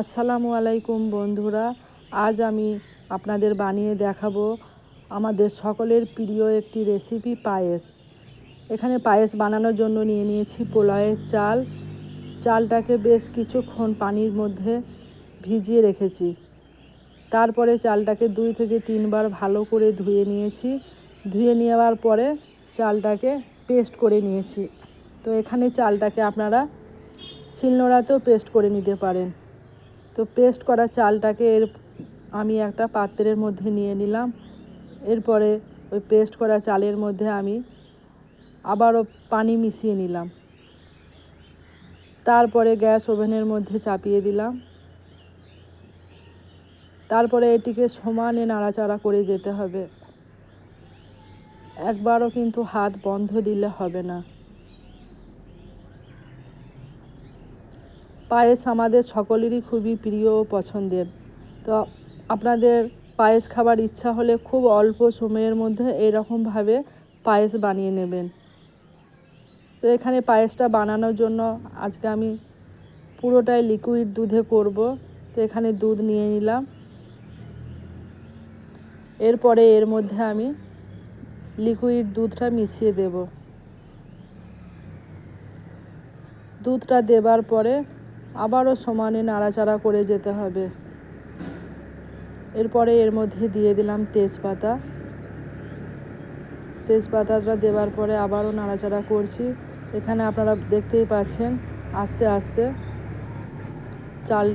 আসসালামু আলাইকুম বন্ধুরা, আজ আমি আপনাদের বানিয়ে দেখাবো আমাদের সকলের প্রিয় একটি রেসিপি পায়েস। এখানে পায়েস বানানোর জন্য নিয়ে নিয়েছি পোলাওয়ের চাল। চালটাকে বেশ কিছুক্ষণ পানির মধ্যে ভিজিয়ে রেখেছি। তারপরে চালটাকে দুই থেকে তিনবার ভালো করে ধুয়ে নিয়েছি। ধুয়ে নেওয়ার পরে চালটাকে পেস্ট করে নিয়েছি। তো এখানে চালটাকে আপনারা শিলনোড়াতেও পেস্ট করে নিতে পারেন। তো পেস্ট করা চালটাকে এর আমি একটা পাত্রের মধ্যে নিয়ে নিলাম। এরপরে ওই পেস্ট করা চালের মধ্যে আমি আবারও পানি মিশিয়ে নিলাম। তারপরে গ্যাস ওভেনের মধ্যে চাপিয়ে দিলাম। তারপরে এটিকে সমানে নাড়াচাড়া করে যেতে হবে। একবারও কিন্তু হাত বন্ধ দিলে হবে না। পায়েস আমাদের সকলেরই খুবই প্রিয় ও পছন্দের। তো আপনাদের পায়েস খাবার ইচ্ছা হলে খুব অল্প সময়ের মধ্যে এরকমভাবে পায়েস বানিয়ে নেবেন। তো এখানে পায়েসটা বানানোর জন্য আজকে আমি পুরোটাই লিকুইড দুধে করব। তো এখানে দুধ নিয়ে নিলাম। এরপরে এর মধ্যে আমি লিকুইড দুধটা মিশিয়ে দেব। দুধটা দেবার পরে আবারও সমানে নাড়াচাড়া করে যেতে হবে। এরপরে এর মধ্যে দিয়ে দিলাম তেজপাতা। তেজপাতাটা দেওয়ার পরে আবারও নাড়াচাড়া করছি। এখানে আপনারা দেখতেই পাচ্ছেন, আস্তে আস্তে চাল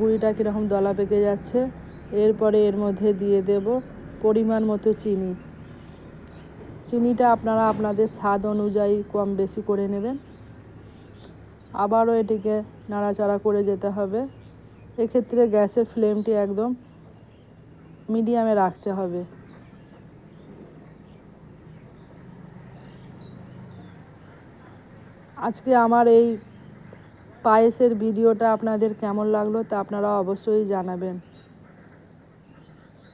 গুঁড়িটা কীরকম দলা পেকে যাচ্ছে। এরপরে এর মধ্যে দিয়ে দেব পরিমাণ মতো চিনি। চিনিটা আপনারা আপনাদের স্বাদ অনুযায়ী কম বেশি করে নেবেন। আবারও এটিকে নাড়াচাড়া করে যেতে হবে। এক্ষেত্রে গ্যাসের ফ্লেমটি একদম মিডিয়ামে রাখতে হবে। আজকে আমার এই পায়েসের ভিডিওটা আপনাদের কেমন লাগল তা আপনারা অবশ্যই জানাবেন।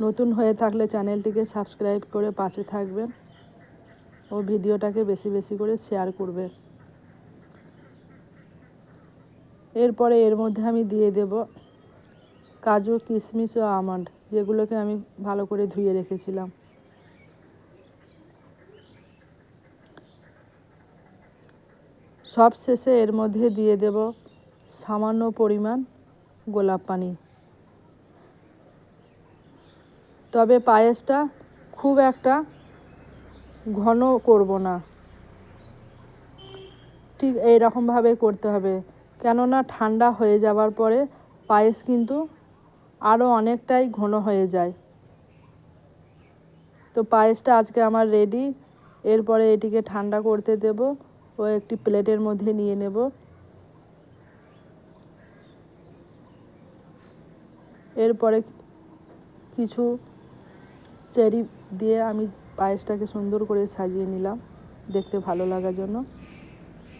নতুন হয়ে থাকলে চ্যানেলটিকে সাবস্ক্রাইব করে পাশে থাকবেন ও ভিডিওটাকে বেশি বেশি করে শেয়ার করবেন। এরপরে এর মধ্যে আমি দিয়ে দেব কাজু, কিশমিশ ও আমন্ড, যেগুলোকে আমি ভালো করে ধুয়ে রেখেছিলাম। সব শেষে এর মধ্যে দিয়ে দেব সামান্য পরিমাণ গোলাপ পানি। তবে পায়েসটা খুব একটা ঘন করব না। ঠিক এই রকমভাবে করতে হবে। কেননা ঠান্ডা হয়ে যাওয়ার পরে পায়েস কিন্তু আরও অনেকটাই ঘন হয়ে যায়। তো পায়েসটা আজকে আমার রেডি এরপরে এটিকে ঠান্ডা করতে দেব ও একটি প্লেটের মধ্যে নিয়ে নেব। এরপরে কিছু চেরি দিয়ে আমি পায়েসটাকে সুন্দর করে সাজিয়ে নিলাম, দেখতে ভালো লাগার জন্য।